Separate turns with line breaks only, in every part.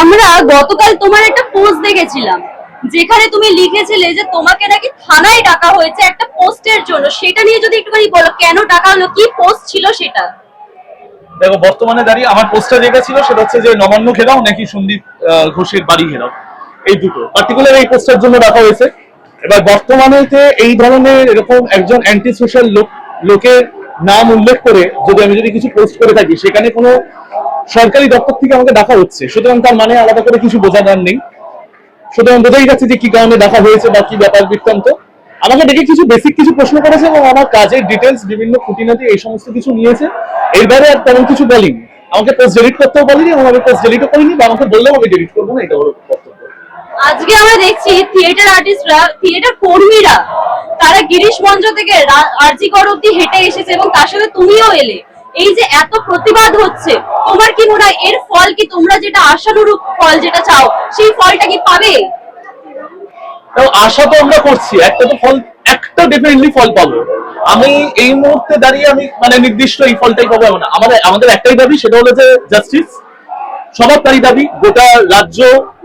আমরা গতকাল তোমার একটা পোস্ট দেখেছিলাম, যেখানে তুমি লিখেছিলে যে তোমাকে নাকি থানায় ডাকা হয়েছে একটা পোস্টের জন্য। সেটা নিয়ে যদি একটুখানি বলো, কেন ডাকা হলো? কি পোস্ট ছিল সেটা?
দেখো, বর্তমানে দাঁড়িয়ে আমার পোস্টটা যেটা ছিল, সেটা হচ্ছে যে নবান্ন ঘেরাও নাকি সন্দীপ ঘোষের বাড়ি ঘেরাও। এই দুটো। পার্টিকুলার এই পোস্টের জন্য রাখা হয়েছে। এবার বর্তমানে যে এই ধরনের এরকম একজন অ্যান্টি সোশ্যাল লোক, লোকের নাম উল্লেখ করে যদি আমি যদি কিছু পোস্ট করে থাকি, সেখানে কোনো সরকারি দপ্তর থেকে আমাকে ডাকা হচ্ছে। সুতরাং তার মানে আলাদা করে কিছু বোঝানোর নেই। সুতরাং বোঝাই যাচ্ছে যে কি কারণে দেখা হয়েছে বা কি ব্যাপার বৃত্তান্ত। আমাকে দেখে কিছু বেসিক কিছু প্রশ্ন করেছে এবং আমার কাজের ডিটেলস বিভিন্ন খুঁটিনাটি, এই সমস্ত কিছু নিয়েছে। এর বাইরে আর তেমন কিছু বলিনি। আমাকে পোস্ট ডিলিট করতেও বলিনি এবং আমি পোস্ট ডিলিটও করিনি বা আমাকে বললেও আমি ডিলিট করব না, এটা হলো
আজকে আমরা দেখছি থিয়েটার আর্টিস্টরা থিয়েটার কর্মীরা, তারা গিরিশ মঞ্চ থেকে আরজি কর অব্দি হেঁটে এসেছে এবং তার সাথে তুমিও এলে। এই যে এত প্রতিবাদ হচ্ছে, তোমার কি মনে হয় এর ফল কি তোমরা যেটা আশানুরূপ ফল যেটা চাও, সেই ফলটা কি পাবে?
আশা তো আমরা করছি, একটা তো ফল, একটা ডেফিনেটলি ফল পাবো। আমি এই মুহূর্তে দাঁড়িয়ে আমি মানে নির্দিষ্ট এই ফলটাই পাবো এমন। আমাদের আমাদের একটাই দাবি, সেটা হলো যে জাস্টিস সবার তারই দাবি, গোটা রাজ্য,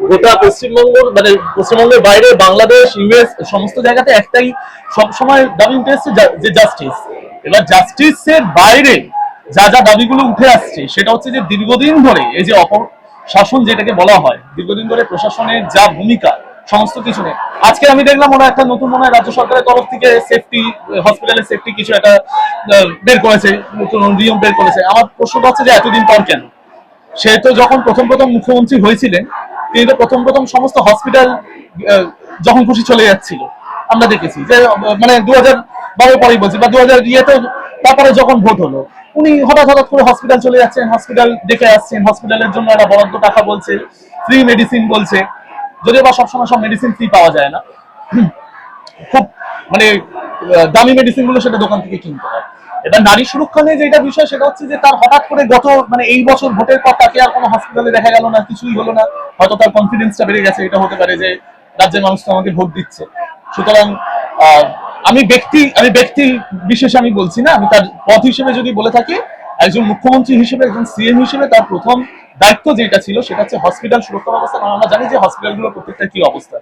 গোটা পশ্চিমবঙ্গ মানে পশ্চিমবঙ্গের বাইরে, বাংলাদেশ ইউএস সমস্ত জায়গাতে একটাই সবসময় দাবি উঠে এসছে যে জাস্টিস এবার জাস্টিসের বাইরে যা যা দাবিগুলো উঠে আসছে, সেটা হচ্ছে যে দীর্ঘদিন ধরে এই যে অপর শাসন যেটাকে বলা হয়, দীর্ঘদিন ধরে প্রশাসনের যা ভূমিকা, সমস্ত কিছু নেই আজকে আমি দেখলাম ওরা একটা নতুন মনে হয় রাজ্য সরকারের তরফ থেকে সেফটি হসপিটালের সেফটি কিছু একটা বের করেছে, নতুন নিয়ম বের করেছে। আমার প্রশ্নটা হচ্ছে যে এতদিন পর কেন? সে তো যখন প্রথম প্রথম মুখ্যমন্ত্রী হয়েছিলেন, তিনি তো প্রথম প্রথম সমস্ত হসপিটাল যখন খুশি চলে যাচ্ছিল। আমরা দেখেছি যে মানে দু হাজার বারো পরেই বলছি, বা দু হাজার ইয়েতে তারপরে যখন ভোট হলো উনি হঠাৎ হঠাৎ করে হসপিটাল চলে যাচ্ছেন হসপিটাল দেখে আসছেন হসপিটালের জন্য একটা বরাদ্দ টাকা বলছে ফ্রি মেডিসিন বলছে, যদিও বা সবসময় সব মেডিসিন ফ্রি পাওয়া যায় না। খুব মানে দামি মেডিসিনগুলো সেটা দোকান থেকে কিনতে হয়। এবার নারী সুরক্ষা নিয়ে যেটা বিষয়, সেটা হচ্ছে যে তার হঠাৎ করে গত মানে এই বছর ভোটের পর তাকে আর কোনো হসপিটালে দেখা গেল না, কিছুই হলো না। হয়তো তার কনফিডেন্সটা বেড়ে গেছে, এটা হতে পারে যে রাজ্যের মানুষ তো আমাকে ভোট দিচ্ছে। সুতরাং আমি ব্যক্তি আমি ব্যক্তি বিশেষ আমি বলছি না, আমি তার পথ হিসেবে যদি বলে থাকি, একজন মুখ্যমন্ত্রী হিসেবে, একজন সিএম হিসেবে তার প্রথম দায়িত্ব যেটা ছিল সেটা হচ্ছে হসপিটাল সুরক্ষা ব্যবস্থা, কারণ আমরা জানি যে হসপিটালগুলো প্রত্যেকটা কি অবস্থা।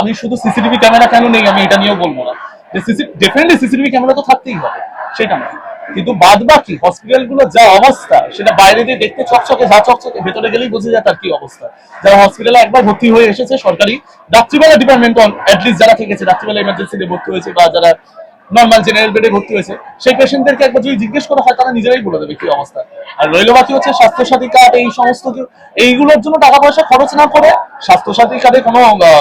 আমি শুধু সিসিটিভি ক্যামেরা কেন নেই আমি এটা নিয়েও বলব না। যে সিসি ডেফিনেটলি সিসিটিভি ক্যামেরা তো থাকতেই হবে, সেটা না কিন্তু বাদ বাকি হসপিটালগুলো যা অবস্থা, সেটা বাইরে দিয়ে দেখতে চকচকে যা চকচকে ভেতরে গেলেই বোঝা যায় তার কি অবস্থা। যারা হসপিটালে একবার ভর্তি হয়ে এসেছে সরকারি, রাত্রিবেলা ডিপার্টমেন্ট অ্যাটলিস্ট যারা থেকেছে, রাত্রিবেলা ইমার্জেন্সিতে ভর্তি হয়েছে বা যারা নর্মাল জেনারেল বেডে ভর্তি হয়েছে, সেই পেশেন্টদেরকে একবার যদি জিজ্ঞেস করা হয়, তারা নিজেরাই বলে দেবে কি অবস্থা। আর রইল বাকি হচ্ছে স্বাস্থ্যসাথী কার্ড এই সমস্ত এইগুলোর জন্য টাকা পয়সা খরচ না করে স্বাস্থ্যসাথী কার্ডে কোনো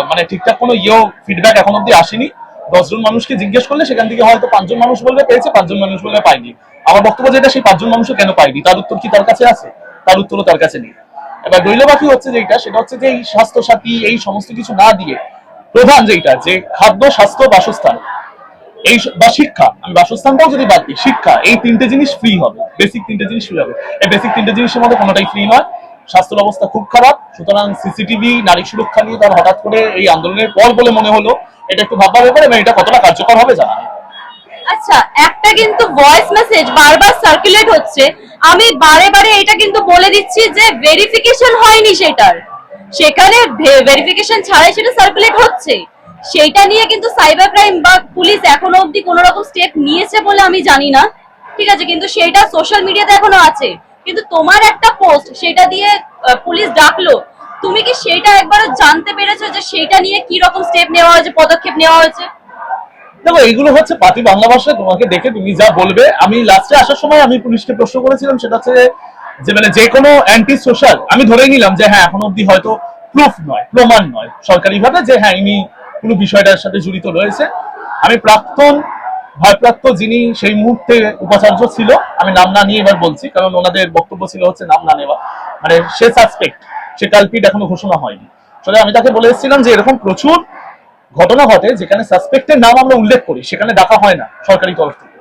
মানে ঠিকঠাক কোনো ইয়েও ফিডব্যাক এখন অব্দি আসেনি। দশজন মানুষকে জিজ্ঞেস করলে সেখান থেকে হয়তো পাঁচজন মানুষ বলবে, পেয়েছে, পাঁচজন মানুষ বলবে পাইনি আমার বক্তব্য যেটা, সেই পাঁচজন মানুষও কেন পাইনি তার উত্তর কি তার কাছে আছে? তার উত্তরও তার কাছে নেই। এবার রইল বাকি হচ্ছে যেটা, সেটা হচ্ছে যে এই স্বাস্থ্যসাথী, এই সমস্ত কিছু না দিয়ে প্রধান যেটা, যে খাদ্য, স্বাস্থ্য, বাসস্থান। এই বা শিক্ষা। আমি বাসস্থানটাও যদি বাদ দিই, শিক্ষা, এই তিনটে জিনিস ফ্রি হবে। বেসিক তিনটে জিনিস ফ্রি হবে। এই বেসিক তিনটে জিনিসের মধ্যে কোনোটাই ফ্রি নয়। স্বাস্থ্য ব্যবস্থা খুব খারাপ, সুতরাং সিসিটিভি, নারী সুরক্ষা নিয়ে তার হঠাৎ করে এই আন্দোলনের পর বলে মনে হলো, এটা একটু ভাববার ব্যাপার, এবং এটা কতটা কার্যকর হবে জানা
আচ্ছা একটা কিন্তু ভয়েস মেসেজ বারবার সার্কুলেট হচ্ছে। আমি বারে বারে এটা কিন্তু বলে দিচ্ছি যে ভেরিফিকেশন হয়নি সেটার। সেখানে ভেরিফিকেশন ছাড়াই সেটা সার্কুলেট হচ্ছে। সেইটা নিয়ে কিন্তু সাইবার ক্রাইম বা পুলিশ এখনও অবধি কোনো রকম স্টেপ নিয়েছে বলে আমি জানি না। ঠিক আছে, কিন্তু সেটা সোশ্যাল মিডিয়াতে এখনও আছে। কিন্তু তোমার একটা পোস্ট সেটা দিয়ে পুলিশ ডাকলো। তুমি কি সেটা একবার জানতে পেরেছ যে সেটা নিয়ে কি রকম স্টেপ নেওয়া হয়েছে, পদক্ষেপ নেওয়া হয়েছে?
দেখো, এইগুলো হচ্ছে পাতি বাংলা ভাষায়, তোমাকে দেখে তুমি যা বলবে। আমি লাস্টে আসার সময় আমি পুলিশকে প্রশ্ন করেছিলাম, সেটা হচ্ছে যে মানে যে কোনো অ্যান্টি সোশ্যাল আমি ধরে নিলাম যে হ্যাঁ এখন অব্দি হয়তো প্রুফ নয়, প্রমাণ নয়, সরকারিভাবে যে হ্যাঁ ইনি কোনো বিষয়টার সাথে জড়িত রয়েছে। আমি প্রাক্তন ভয়প্রাপ্ত যিনি সেই মুহূর্তে উপাচার্য ছিল, আমি নাম না নিয়ে এবার বলছি, কারণ ওনাদের বক্তব্য ছিল হচ্ছে নাম না নেওয়া। মানে সে সাসপেক্ট সে কালপিট এখনও ঘোষণা হয়নি। আসলে আমি তাকে বলে এসেছিলাম যে এরকম প্রচুর ঘটনা ঘটে, যেখানে সাসপেক্টের নাম আমরা উল্লেখ করি, সেখানে ডাকা হয় না সরকারি তরফ থেকে।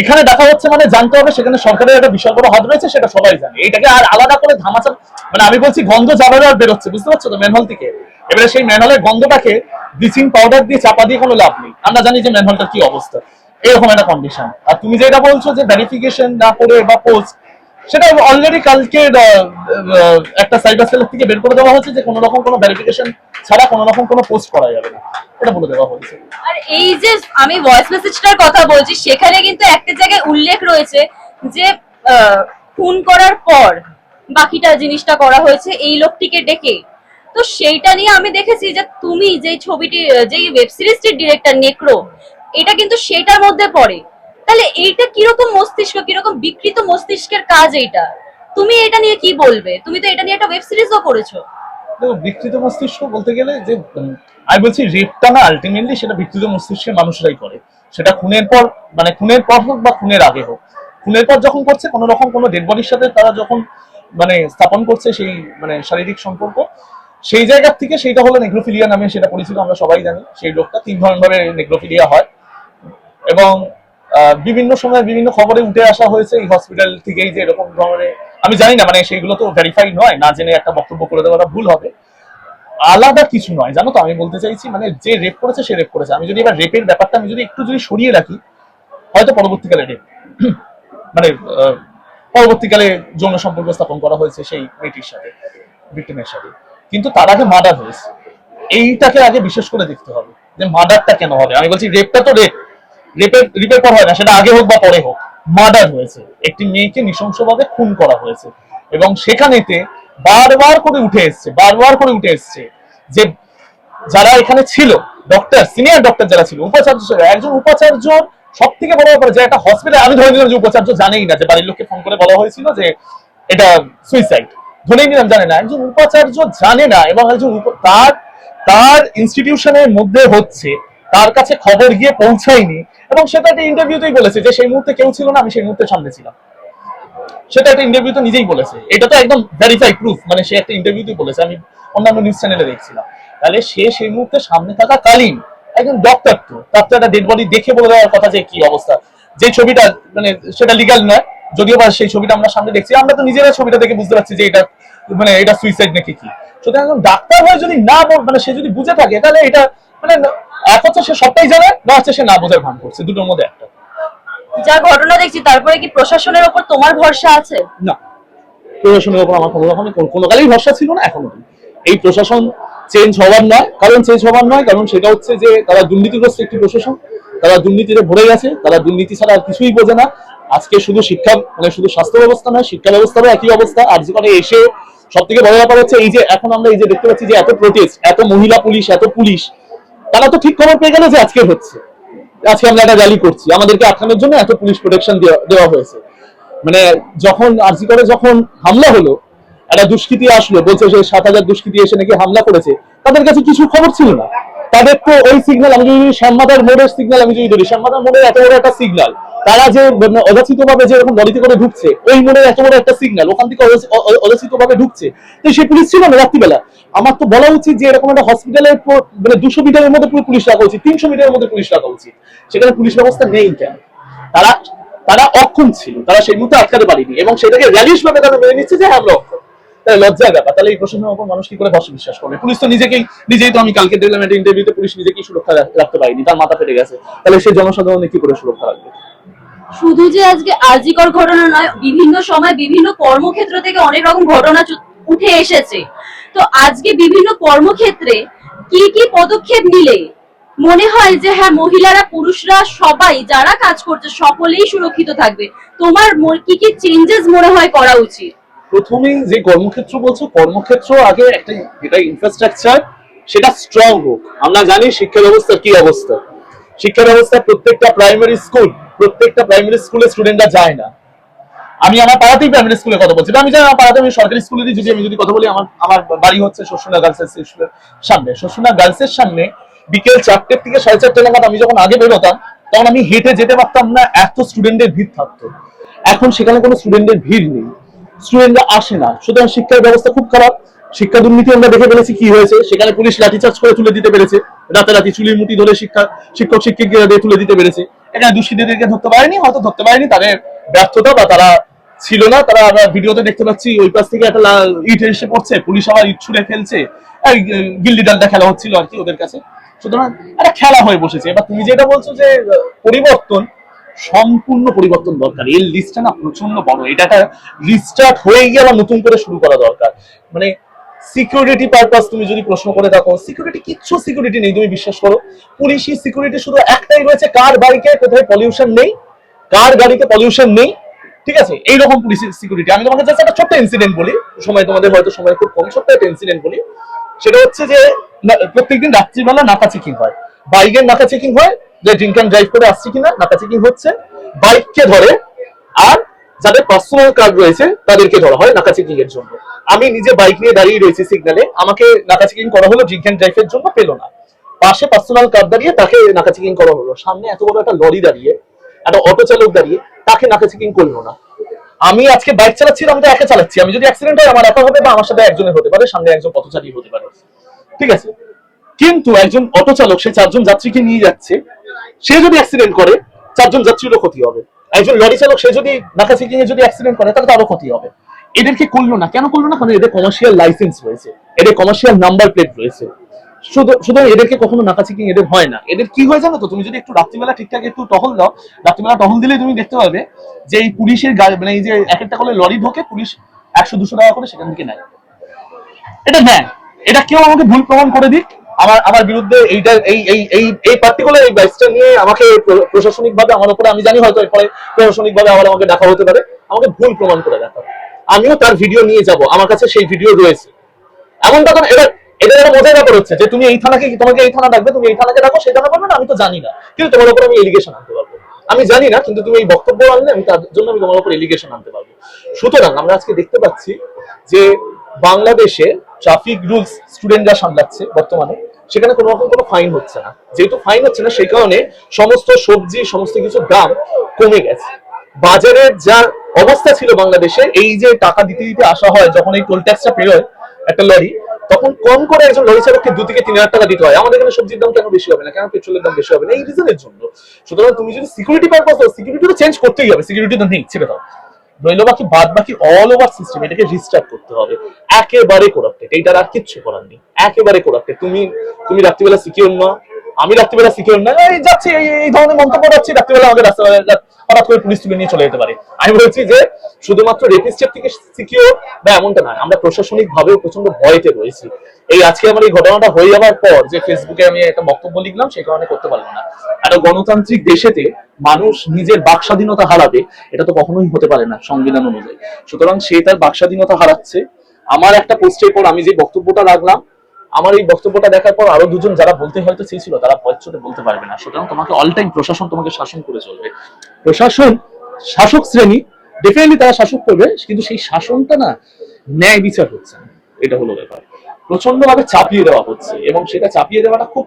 এখানে দেখা হচ্ছে মানে জানতে হবে, সেখানে সরকারের একটা বিশাল বড় হাত রয়েছে, সেটা সবাই জানে। এটাকে আর আলাদা করে ধামাচা মানে আমি বলছি গন্ধ যাবে আর বেরোচ্ছে, বুঝতে পারছ তো? ম্যানহল থেকে। এবারে সেই ম্যানহলের গন্ধটাকে ব্লিচিং পাউডার দিয়ে চাপা দিয়ে কোনো লাভ নেই। আমরা জানি যে ম্যানহলটার কি অবস্থা। এরকম একটা কন্ডিশন আর তুমি যেটা বলছো যে ভেরিফিকেশন না করে বা পোস্ট সেটা অলরেডি কালকে একটা সাইবার সেলের থেকে বের করে দেওয়া হয়েছে যে কোনো রকম কোনো ভেরিফিকেশন ছাড়া কোনো রকম কোনো পোস্ট করা যাবে না। এটা বলে দেওয়া হয়েছে।
আর এই যে আমি ভয়েস মেসেজটার কথা বলছি, সেখানে কিন্তু একটা জায়গায় উল্লেখ রয়েছে যে খুন করার পর বাকিটা জিনিসটা করা হয়েছে। এই লোকটিকে ডেকে তো সেইটা নিয়ে আমি দেখেছি যে তুমি যে ছবিটি যে ওয়েব সিরিজটির ডিরেক্টর নেক্রো এটা কিন্তু সেটার মধ্যে পড়ে। তাহলে এইটা কীরকম মস্তিষ্ক, কীরকম বিকৃত মস্তিষ্কের কাজ এইটা? তুমি এটা নিয়ে কি বলবে? তুমি তো এটা নিয়ে একটা ওয়েব সিরিজও করেছ।
বিকৃত মস্তিষ্ক বলতে গেলে যে আমি বলছি রেপটা না আলটিমেটলি সেটা বিকৃত মস্তিষ্কের মানুষরাই করে। সেটা খুনের পর মানে খুনের পর হোক বা খুনের আগে হোক। খুনের পর যখন করছে, কোনো রকম কোনো ডেড বডির সাথে তারা যখন মানে স্থাপন করছে সেই মানে শারীরিক সম্পর্ক সেই জায়গার থেকে সেইটা হলো নেগ্রোফিলিয়া নামে সেটা পরিচিত, আমরা সবাই জানি। সেই রোগটা তিন ধরনের ভাবে নেগ্রোফিলিয়া হয়। এবং বিভিন্ন সময় বিভিন্ন খবরে উঠে আসা হয়েছে এই হসপিটাল থেকেই যে এরকম ধরনের আমি জানি না মানে সেইগুলো তো ভেরিফাই নয়, না জেনে একটা বক্তব্য করে দেওয়াটা ভুল হবে। আলাদা কিছু নয়, জানো তো, আমি বলতে চাইছি মানে যে রেপ করেছে সে রেপ করেছে। আমি যদি এবার রেপের ব্যাপারটা আমি যদি একটু যদি সরিয়ে রাখি, হয়তো পরবর্তীকালে রেপ মানে পরবর্তীকালে যৌন সম্পর্ক স্থাপন করা হয়েছে সেই মেয়েটির সাথে ভিক্টিমের সাথে। কিন্তু তার আগে মার্ডার হয়েছে। এইটাকে আগে বিশেষ করে দেখতে হবে যে মার্ডারটা কেন হবে। আমি বলছি রেপটা তো রেপ রেপের রেপের পর হয় না, সেটা আগে হোক বা পরে হোক। মার্ডার হয়েছে। একটি মেয়েকে নৃশংসভাবে খুন করা হয়েছে। এবং সেখানেতে বারবার করে উঠে এসছে, বারবার করে উঠে এসছে যে যারা এখানে ছিল ডক্টর সিনিয়র ডক্টর যারা ছিল, উপাচার্য একজন উপাচার্য সব থেকে বড় ব্যাপার, যে একটা হসপিটাল আমি ধরে নিলাম যে উপাচার্য জানেই না, যে বাড়ির লোককে ফোন করে বলা হয়েছিল যে এটা সুইসাইড ধরে নিলাম জানে না, একজন উপাচার্য জানে না এবং একজন তার তার ইনস্টিটিউশনের মধ্যে হচ্ছে, তার কাছে খবর গিয়ে পৌঁছায়নি এবং সেটা একটা ইন্টারভিউতেই বলেছে যে সেই মুহূর্তে কেউ ছিল না, আমি সেই মুহূর্তে সামনে ছিলাম। সেটা একটা ইন্টারভিউতে নিজেই বলেছে। এটা তো একদম ভেরিফাই প্রুফ মানে সে একটা ইন্টারভিউতে বলেছে, আমি অন্যান্য নিউজ চ্যানেলে দেখছিলাম। তাহলে সে সেই মুহূর্তে সামনে থাকা কালীন একজন ডক্টর তো তার তো একটা ডেড বডি দেখে বলে দেওয়ার কথা যে কি অবস্থা, যে ছবিটা মানে সেটা লিগাল নয় যদিও বা সেই ছবিটা আমরা সামনে দেখছি আমরা তো নিজেরা ছবিটা দেখে বুঝতে পারছি যে এটা মানে এটা সুইসাইড নাকি কি। সুতরাং ডাক্তার হয়ে যদি না মানে সে যদি বুঝে থাকে তাহলে এটা মানে এক হচ্ছে সে সবটাই জানে না হচ্ছে সে না বোঝার ভান করছে দুটোর মধ্যে একটা।
যা ঘটনা দেখছি তারপরে কি প্রশাসনের ওপর তোমার ভরসা আছে?
না। প্রশাসনের উপর আমার কোনো রকমের কোনো কালেই ভরসা ছিল না এখনও এই প্রশাসন চেঞ্জ হওয়ার নয়। কারণ চেঞ্জ হওয়ার নয় কারণ সেটা হচ্ছে যে তারা দুর্নীতিগ্রস্ত একটি প্রশাসন। তারা দুর্নীতিতে ভরে গেছে তারা দুর্নীতি ছাড়া আর কিছুই বোঝে না। আজকে শুধু শিক্ষা মানে শুধু স্বাস্থ্য ব্যবস্থা নয়, শিক্ষা ব্যবস্থারও একই অবস্থা। আর যেখানে এসে সব থেকে বড় ব্যাপার হচ্ছে এই যে এখন আমরা এই যে দেখতে পাচ্ছি যে এত প্রোটেস্ট এত মহিলা পুলিশ, এত পুলিশ, তারা তো ঠিক খবর পেয়ে গেল যে আজকে হচ্ছে। আজকে আমরা একটা র্যালি করছি। আমাদেরকে আটকানোর জন্য এত পুলিশ প্রোটেকশন দেওয়া হয়েছে। মানে যখন আরজি করে যখন হামলা হলো, একটা দুষ্কৃতী আসলো, বলছে যে সাত হাজার দুষ্কৃতী এসে নাকি হামলা করেছে, তাদের কাছে কিছু খবর ছিল না। তাদের তো ওই সিগন্যাল আমি যদি শ্যামমাদার মোড়ের সিগন্যাল আমি যদি ধরি শ্যামমাদার মোড়ের এত বড় একটা সিগন্যাল তারা যে অযাচিত ভাবে যে এরকম লরিতে করে ঢুকছে ওই মোড়ের এত বড় একটা সিগন্যাল ওখান থেকে অযাচিত ভাবে ঢুকছে। তো সে পুলিশ ছিল না রাত্রিবেলা। আমার তো বলা উচিত যে এরকম একটা হসপিটালের মানে দুশো মিটারের মধ্যে পুরো পুলিশ রাখা উচিত তিনশো মিটারের মধ্যে পুলিশ রাখা উচিত। সেখানে পুলিশ ব্যবস্থা নেই কেন? তারা তারা অক্ষম ছিল তারা সেই মুহূর্তে আটকাতে পারেনি এবং সেটাকে র্যালিশ ভাবে তারা মেনে নিচ্ছে যে হ্যাঁ, আমরা অক্ষম। লজ্জার ব্যাপার। তাহলে এই প্রশ্নের উপর মানুষ কি করে ভরসা বিশ্বাস করবে? পুলিশ তো নিজেকেই নিজেই তো আমি কালকে দেখলাম একটা ইন্টারভিউতে পুলিশ নিজেকেই সুরক্ষা রাখ- রাখতে পারেনি। তার মাথা ফেটে গেছে। তাহলে সেই জনসাধারণে কি করে সুরক্ষা রাখবে?
শুধু যে আজকে আরজিকর ঘটনা নয়, বিভিন্ন সময় বিভিন্ন কর্মক্ষেত্র থেকে অনেক রকম ঘটনা উঠে এসেছে। তো আজকে বিভিন্ন কর্মক্ষেত্রে কি কি পদক্ষেপ নিলে মনে হয় যে হ্যাঁ মহিলারা, পুরুষরা সবাই যারা কাজ করছে, সকলেই সুরক্ষিত থাকবে? তোমার কি কি চেঞ্জেস মনে হয় করা উচিত?
প্রথমেই যে কর্মক্ষেত্র বলছো, কর্মক্ষেত্র আগে একটা যেটা ইনফ্রাস্ট্রাকচার সেটা স্ট্রং হোক। আমরা জানি শিক্ষা ব্যবস্থার কি অবস্থা। শিক্ষা ব্যবস্থা প্রত্যেকটা প্রাইমারি স্কুল প্রত্যেকটা প্রাইমারি স্কুলে স্টুডেন্টরা যায় না। আমি আমার পাড়াতেই প্রাইমারি স্কুলে কথা বলছি। আমি জানি আমার পাড়াতে আমি সরকারি স্কুলেরই যদি আমি যদি কথা বলি, আমার আমার বাড়ি হচ্ছে শস্যনা গার্লস স্কুলের সামনে। শস্যনা গার্লসের সামনে বিকেল চারটের থেকে সাড়ে চারটে নাগাদ আমি যখন আগে বেরোতাম, তখন আমি হেঁটে যেতে পারতাম না, এত স্টুডেন্টের ভিড় থাকতো। এখন সেখানে কোনো স্টুডেন্টের ভিড় নেই। স্টুডেন্টরা আসে না। সুতরাং শিক্ষার ব্যবস্থা খুব খারাপ। শিক্ষা দুর্নীতি আমরা দেখে ফেলেছি কি হয়েছে। সেখানে পুলিশ লাঠিচার্জ করে তুলে দিতে পেরেছে। রাতারাতি চুলির মুটি ধরে শিক্ষা, শিক্ষক শিক্ষিকাদের তুলে দিতে পেরেছে। এখানে দুষ্কৃতীদেরকে ধরতে পারেনি, হয়তো ধরতে পারেনি, তাদের ব্যর্থতা বা তারা ছিল না। তারা আমরা ভিডিওতে দেখতে পাচ্ছি, ওই পাশ থেকে একটা ইট এসে পড়ছে, পুলিশ আবার ইট ছুড়ে ফেলছে। গিল্লি ডান্ডা খেলা হচ্ছিল আর কি ওদের কাছে। সুতরাং একটা খেলা হয়ে বসেছে। এবার তুমি যেটা বলছো যে পরিবর্তন সম্পূর্ণ পরিবর্তন দরকার। এই লিস্টটা না প্রচণ্ড বড়। এটা একটা রিস্টার্ট হয়ে গিয়ে আবার নতুন করে শুরু করা দরকার। মানে সিকিউরিটি পারপাস তুমি যদি প্রশ্ন করে থাকো সিকিউরিটি কিচ্ছু সিকিউরিটি নেই, তুমি বিশ্বাস করো? পুলিশি সিকিউরিটি শুধু একটাই রয়েছে, কার বাইকে কোথায় পলিউশন নেই, কার গাড়িতে পলিউশন নেই, ঠিক আছে? এইরকম পুলিশের সিকিউরিটি আমি তোমাকে জাস্ট একটা ছোট্ট ইনসিডেন্ট বলি। সময় তোমাদের হয়তো সময় খুব কম, ছোট্ট একটা ইনসিডেন্ট বলি। সেটা হচ্ছে যে প্রত্যেকদিন রাত্রিবেলা নাকা চেকিং হয়। বাইকের নাকা চেকিং হয় যে ড্রিঙ্ক অ্যান্ড ড্রাইভ করে আসছে কিনা নাকা চেকিং হচ্ছে। বাইককে ধরে, আর যাদের পার্সোনাল কার্ড রয়েছে, তাদেরকে ধরা হয় নাকা চেকিং এর জন্য। আমি নিজে বাইক নিয়ে দাঁড়িয়ে রয়েছি সিগন্যালে আমাকে নাকা চেকিং করা হলো ড্রিঙ্ক অ্যান্ড ড্রাইভের জন্য পেল না। পাশে পার্সোনাল কার্ড দাঁড়িয়ে তাকে নাকা চেকিং করা হলো। সামনে এত বড় একটা লরি দাঁড়িয়ে, একটা অটো চালক দাঁড়িয়ে, তাকে নাকা চেকিং করল না। আমি আজকে বাইক চালাচ্ছি আমি তো একা চালাচ্ছি। আমি যদি অ্যাক্সিডেন্ট হয়, আমার একা হবে বা আমার সাথে একজনের হতে পারে, সামনে একজন পথচারী হতে পারে। ঠিক আছে? কিন্তু একজন অটো চালক, সে চারজন যাত্রীকে নিয়ে যাচ্ছে, সে যদি অ্যাক্সিডেন্ট করে, চারজন যাত্রীরও ক্ষতি হবে। একজন লরি চালক, সে যদি নাকা চেকিং এ যদি অ্যাক্সিডেন্ট করে, তাহলে তারও ক্ষতি হবে। এদেরকে করল না। কেন করল না? কারণ এদের কমার্শিয়াল লাইসেন্স রয়েছে। এদের কমার্শিয়াল নাম্বার প্লেট রয়েছে। এদেরকে কখনো নাকা এদের হয় না। এদের কি হয় জানো তো? তুমি যদি একটু রাত্রিবেলা ঠিকঠাক একটু টহল দাও, রাত্রিবেলা টহল দিলে তুমি দেখতে পাবে যে এই পুলিশের গাড়ি মানে এই যে এক একটা করে লরি ঢোকে, পুলিশ একশো, দুশো টাকা করে সেখান থেকে নেয়। এটা নেয়। এটা কেউ আমাকে ভুল প্রমাণ করে দিক। আমার আমার বিরুদ্ধে এইটা, এই এই এই এই পার্টিকুলার এই বাইসটা নিয়ে আমাকে প্রশাসনিক ভাবে আমার উপরে, আমি জানি হয়তো এরপরে প্রশাসনিক ভাবে আবার আমাকে দেখা হতে পারে, আমাকে ভুল প্রমাণ করে দেখা আমিও তার ভিডিও নিয়ে যাব, আমার কাছে সেই ভিডিও রয়েছে। এমন তখন এবার এটা একটা মজার ব্যাপার হচ্ছে যে তুমি এই থানাকে, তোমাকে এই থানা ডাকবে, তুমি এই থানাকে ডাকো, সেই থানা পারবে না, আমি তো জানি না। কিন্তু তোমার উপর আমি এলিগেশন আনতে পারব। আমি জানি না, কিন্তু তুমি এই বক্তব্য আনলে আমি তার জন্য আমি তোমার উপর এলিগেশন আনতে পারব। সুতরাং আমরা আজকে দেখতে পাচ্ছি যে বাংলাদেশে ট্রাফিক রুলস স্টুডেন্টরা সামলাচ্ছে বর্তমানে, সেখানে কোনো রকম কোনো ফাইন হচ্ছে না। যেহেতু ফাইন হচ্ছে না, সেই কারণে সমস্ত সবজি, সমস্ত কিছু দাম কমে গেছে। বাজারের যা অবস্থা ছিল বাংলাদেশে, এই যে টাকা দিতে দিতে আসা হয়, যখন এই টোল ট্যাক্সটা পেরোয় একটা লরি তখন কম করে একজন লরি চালককে দু থেকে তিন হাজার টাকা দিতে হয়। আমাদের এখানে সবজির দাম কেন বেশি হবে না? কেন পেট্রোলের দাম বেশি হবে না? এই রিজনের জন্য। সুতরাং তুমি যদি সিকিউরিটি পারপাস সিকিউরিটি তো চেঞ্জ করতেই হবে। সিকিউরিটি তো নেই, ছেড়ে দাও। রইল বাকি বাদ বাকি অল ওভার সিস্টেম এটাকে রিস্টার্ট করতে হবে। একেবারে করাপ্টেড এইটার আর কিচ্ছু করার নেই। একেবারে করাপ্টেড তুমি তুমি রাত্রিবেলা সিকিউর না আমি রাত্রিবেলা সিকিউর না, এই যাচ্ছি, এই ধরনের মন্তব্য যাচ্ছি রাত্রিবেলা রাস্তা হঠাৎ করে পুলিশ তুলে নিয়ে চলে যেতে পারে। আমি বলছি যে, শুধুমাত্র রেপিস্টের থেকে সিকিউর বা এমনটা নয়, আমরা প্রশাসনিক ভাবেও প্রচণ্ড ভয়তে রয়েছি। এই আজকে আমার এই ঘটনাটা হয়ে যাওয়ার পর যে ফেসবুকে আমি একটা বক্তব্য লিখলাম, সেই কারণে করতে পারলাম না। একটা গণতান্ত্রিক দেশেতে মানুষ নিজের বাক স্বাধীনতা হারাবে, এটা তো কখনোই হতে পারে না সংবিধান অনুযায়ী। সুতরাং সে তার বাক স্বাধীনতা হারাচ্ছে। আমার একটা পোস্টের পর আমি যে বক্তব্যটা রাখলাম আমার এই বক্তব্যটা দেখার পর আরও দুজন যারা বলতে হয়তো চেয়েছিল, তারা ভয় বলতে পারবে না। সুতরাং তোমাকে অল টাইম প্রশাসন তোমাকে শাসন করে চলবে। প্রশাসন, শাসক শ্রেণি ডেফিনেটলি তারা শাসক করবে, কিন্তু সেই শাসনটা না ন্যায় বিচার হচ্ছে না। এটা হলো ব্যাপার। প্রচণ্ড ভাবে চাপিয়ে দেওয়া হচ্ছে, এবং সেটা চাপিয়ে দেওয়াটা খুব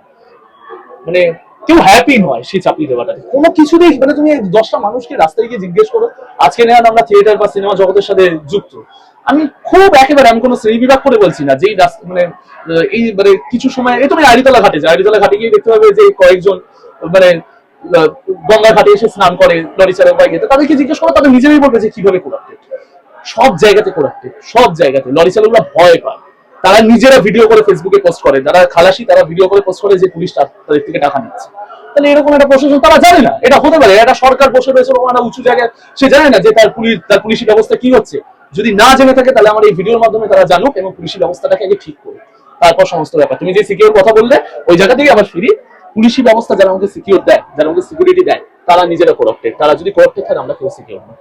মানে কেউ হ্যাপি নয় সেই চাপিয়ে দেওয়াটাতে। কোনো কিছুতেই মানে তুমি দশটা মানুষকে রাস্তায় গিয়ে জিজ্ঞেস করো, আজকে নেন আমরা থিয়েটার বা সিনেমা জগতের সাথে যুক্ত। আমি খুব একেবারে, আমি কোনো শ্রেণি বিভাগ করে বলছি না, যেই মানে এই মানে কিছু সময় এই তুমি আড়িতলা ঘাটে যাও আড়িতলা ঘাটে গিয়ে দেখতে পাবে যে কয়েকজন মানে গঙ্গা ঘাটে এসে স্নান করে, লরি চালক বাইক তাদেরকে জিজ্ঞেস করো, তাদের নিজেরাই বলবে যে কীভাবে করাপ্টেড সব জায়গাতে করাপ্টেড সব জায়গাতে। লরি চালকরা ভয় পায়। তারা নিজেরা ভিডিও করে ফেসবুকে পোস্ট করে। যারা খালাসি, তারা ভিডিও করে পোস্ট করে যে পুলিশ তাদের থেকে টাকা নিচ্ছে। তাহলে এরকম একটা প্রশাসন, তারা জানে না। এটা হতে পারে। একটা সরকার বসে রয়েছে উঁচু জায়গায়। সে জানে না যে তার পুলিশ তার পুলিশি ব্যবস্থা কি হচ্ছে। যদি না জেনে থাকে, তাহলে আমার এই ভিডিওর মাধ্যমে তারা জানুক এবং পুলিশি ব্যবস্থাটাকে আগে ঠিক করুক। তারপর সমস্ত ব্যাপার। তুমি যে সিকিউর কথা বললে, ওই জায়গা থেকে আবার ফিরি। পুলিশি ব্যবস্থা যারা আমাকে সিকিউর দেয়, যারা আমাকে সিকিউরিটি দেয়, তারা নিজেরা করপ্টেড তারা যদি করপ্টেড থাকে, আমরা কেউ সিকিউর না